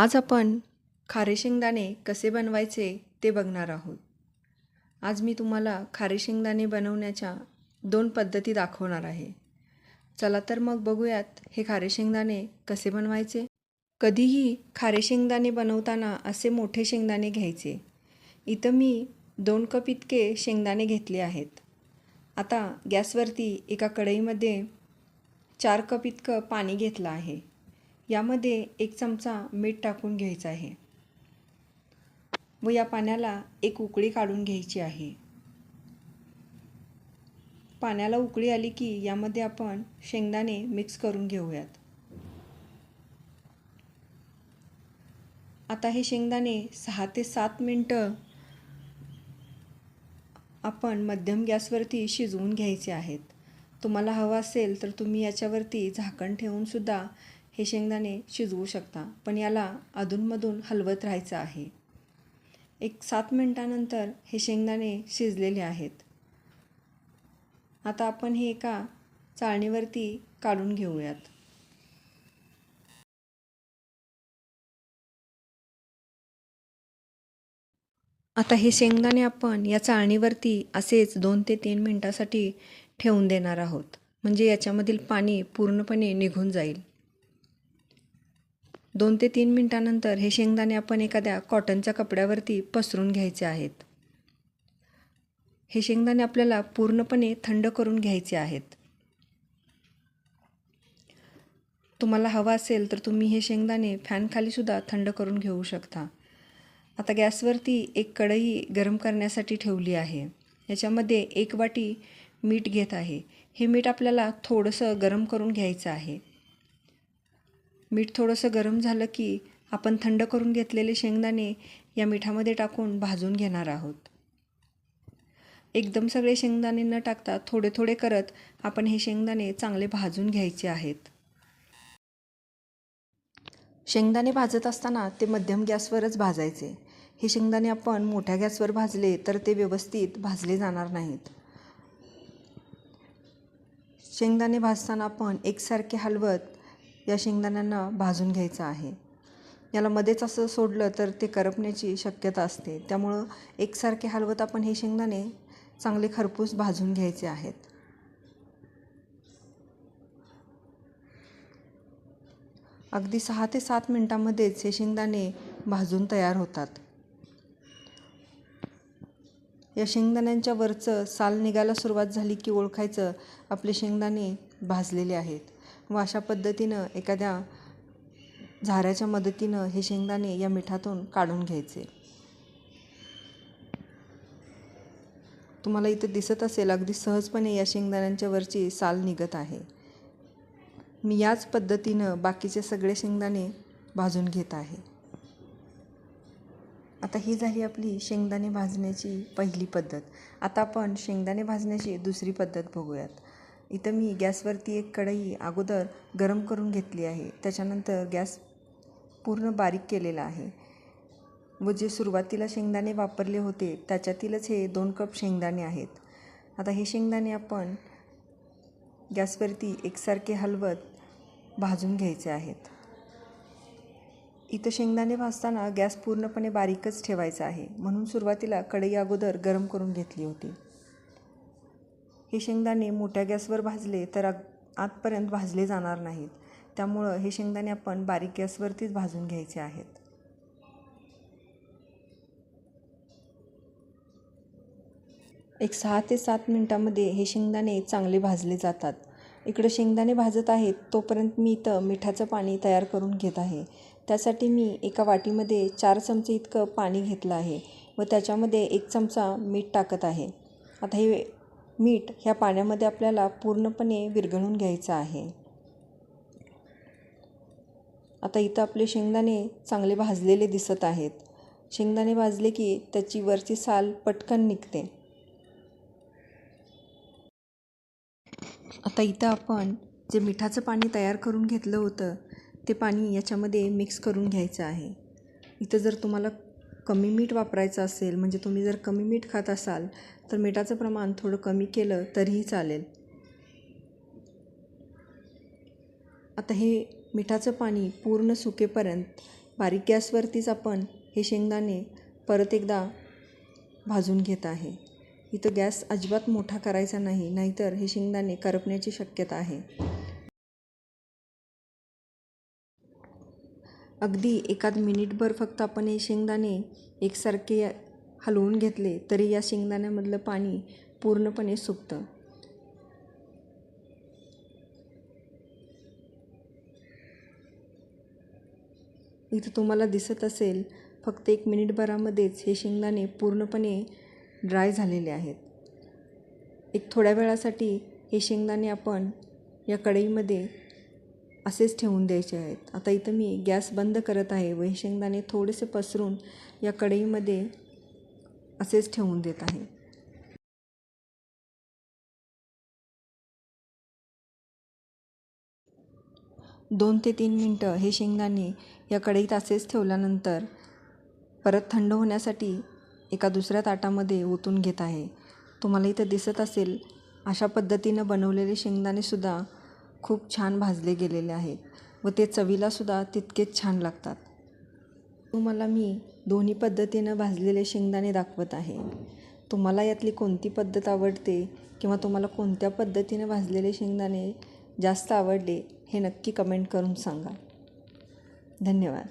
आज आपण खारे शेंगदाणे कसे बनवायचे ते बघणार आहोत. आज मी तुम्हाला खारे शेंगदाणे बनवण्याच्या दोन पद्धती दाखवणार आहे. चला तर मग बघूयात हे खारे शेंगदाणे कसे बनवायचे. कधीही खारे शेंगदाणे बनवताना असे मोठे शेंगदाणे घ्यायचे. इथं मी दोन कप इतके शेंगदाणे घेतले आहेत. आता गॅसवरती एका कढईमध्ये चार कप इतकं पाणी घेतलं आहे. यामध्ये एक चमचा मीठ टाकून घ्यायचं आहे व या पाण्याला एक उकळी काढून घ्यायची आहे. पाण्याला उकळी आली की यामध्ये आपण शेंगदाणे मिक्स करून घेऊयात. आता हे शेंगदाणे सहा ते सात मिनटं आपण मध्यम गॅसवरती शिजवून घ्यायचे आहेत. तुम्हाला हवं असेल तर तुम्ही याच्यावरती झाकण ठेवूनसुद्धा हे शेंगदाणे शिजवू शकता पण याला अधूनमधून हलवत राहायचं आहे. एक सात मिनटानंतर हे शेंगदाणे शिजलेले आहेत. आता आपण हे एका चाळणीवरती काढून घेऊयात. आता हे शेंगदाणे आपण या चाळणीवरती असेच दोन ते तीन मिनटासाठी ठेवून देणार आहोत. म्हणजे याच्यामधील पाणी पूर्णपणे निघून जाईल. दोन ते तीन मिनटानंतर हे शेंगदाणे आपण एखाद्या कॉटनच्या कपड्यावरती पसरून घ्यायचे आहेत. हे शेंगदाणे आपल्याला पूर्णपणे थंड करून घ्यायचे आहेत. तुम्हाला हवा असेल तर तुम्ही हे शेंगदाणे फॅनखालीसुद्धा थंड करून घेऊ शकता. आता गॅसवरती एक कढई गरम करण्यासाठी ठेवली आहे. याच्यामध्ये एक वाटी मीठ घेत आहे. हे मीठ आपल्याला थोडंसं गरम करून घ्यायचं आहे. मीठ थोडंसं गरम झालं की आपण थंड करून घेतलेले शेंगदाणे या मिठामध्ये टाकून भाजून घेणार आहोत. एकदम सगळे शेंगदाणे न टाकता थोडे थोडे करत आपण हे शेंगदाणे चांगले भाजून घ्यायचे आहेत. शेंगदाणे भाजत असताना ते मध्यम गॅसवरच भाजायचे. हे शेंगदाणे आपण मोठ्या गॅसवर भाजले तर ते व्यवस्थित भाजले जाणार नाहीत. शेंगदाणे भाजताना आपण एकसारखे हलवत या शेंगदाण्यांना भाजून घ्यायचं आहे. याला मध्येच असं सोडलं तर ते करपण्याची शक्यता असते. त्यामुळं एकसारखे हलवत आपण हे शेंगदाणे चांगले खरपूस भाजून घ्यायचे आहेत. अगदी सहा ते सात मिनटामध्येच हे शेंगदाणे भाजून तयार होतात. या शेंगदाण्यांच्या वरचं साल निघायला सुरुवात झाली की ओळखायचं आपले शेंगदाणे भाजलेले आहेत. व अशा पद्धतीनं एखाद्या झाऱ्याच्या मदतीनं हे शेंगदाणे या मिठातून काढून घ्यायचे. तुम्हाला इथं दिसत असेल अगदी सहजपणे या शेंगदाण्यांच्या वरची साल निघत आहे. मी याच पद्धतीनं बाकीचे सगळे शेंगदाणे भाजून घेत आहे. आता ही झाली आपली शेंगदाणे भाजण्याची पहिली पद्धत. आता आपण शेंगदाणे भाजण्याची दुसरी पद्धत बघूयात. इथं मी गॅसवरती एक कढई अगोदर गरम करून घेतली आहे. त्याच्यानंतर गॅस पूर्ण बारीक केलेला आहे. व जे सुरुवातीला शेंगदाणे वापरले होते त्याच्यातीलच हे दोन कप शेंगदाणे आहेत. आता हे शेंगदाणे आपण गॅसवरती एकसारखे हलवत भाजून घ्यायचे आहेत. इथं शेंगदाणे भाजताना गॅस पूर्णपणे बारीकच ठेवायचा आहे. म्हणून सुरुवातीला कढई अगोदर गरम करून घेतली होती. हे शेंगदाणे मोठ्या गॅसवर भाजले तर आग आतपर्यंत भाजले जाणार नाहीत. त्यामुळं हे शेंगदाणे आपण बारीक गॅसवरतीच भाजून घ्यायचे आहेत. एक सहा ते सात मिनटामध्ये हे शेंगदाणे चांगले भाजले जातात. इकडं शेंगदाणे भाजत आहेत तोपर्यंत मी इथं मिठाचं पाणी तयार करून घेत आहे. त्यासाठी मी एका वाटीमध्ये चार चमचे इतकं पाणी घेतलं आहे व त्याच्यामध्ये एक चमचा मीठ टाकत आहे. आता हे मीठ ह्या पाण्यामध्ये आपल्याला पूर्णपणे विरघळून घ्यायचं आहे. आता इथं आपले शेंगदाणे चांगले भाजलेले दिसत आहेत. शेंगदाणे भाजले की त्याची वरची साल पटकन निघते. आता इथं आपण जे मिठाचं पाणी तयार करून घेतलं होतं ते पाणी याच्यामध्ये मिक्स करून घ्यायचं आहे. इथं जर तुम्हाला कमी मीठ वापरायचं असेल म्हणजे तुम्ही जर कमी मीठ खात असाल तर मिठाचं प्रमाण थोडं कमी केलं तरीही चालेल. आता हे मिठाचं पाणी पूर्ण सुकेपर्यंत बारीक गॅसवरतीच आपण हे शेंगदाणे परत एकदा भाजून घेत आहे. इथं गॅस अजिबात मोठा करायचा नाही नाहीतर हे शेंगदाणे करपण्याची शक्यता आहे. अगदी एकाद मिनिटभर फक्त आपण हे शेंगदाणे एकसारखे हलवून घेतले तरी या शेंगदाण्यामधलं पाणी पूर्णपणे सुकतं. इथं तुम्हाला दिसत असेल फक्त एक मिनिटभरामध्येच हे शेंगदाणे पूर्णपणे ड्राय झालेले आहेत. एक थोड्या वेळासाठी हे शेंगदाणे आपण या कढईमध्ये असेच ठेवून द्यायचे आहेत. आता इथं मी गॅस बंद करत आहे. व हे शेंगदाणे थोडेसे पसरून या कढईमध्ये असेच ठेवून देत आहे. दोन ते तीन मिनटं हे शेंगदाणे या कढईत असेच ठेवल्यानंतर परत थंड होण्यासाठी एका दुसऱ्या ताटामध्ये ओतून घेत आहे. तुम्हाला इथं दिसत असेल अशा पद्धतीनं बनवलेले शेंगदाणेसुद्धा खूप छान भाजले गेलेले आहेत व ते चवीलासुद्धा तितकेच छान लागतात. तुम्हाला मी दोन्ही पद्धतीनं भाजलेले शेंगदाणे दाखवत आहे. तुम्हाला यातली कोणती पद्धत आवडते किंवा तुम्हाला कोणत्या पद्धतीने भाजलेले शेंगदाणे जास्त आवडले हे नक्की कमेंट करून सांगा. धन्यवाद.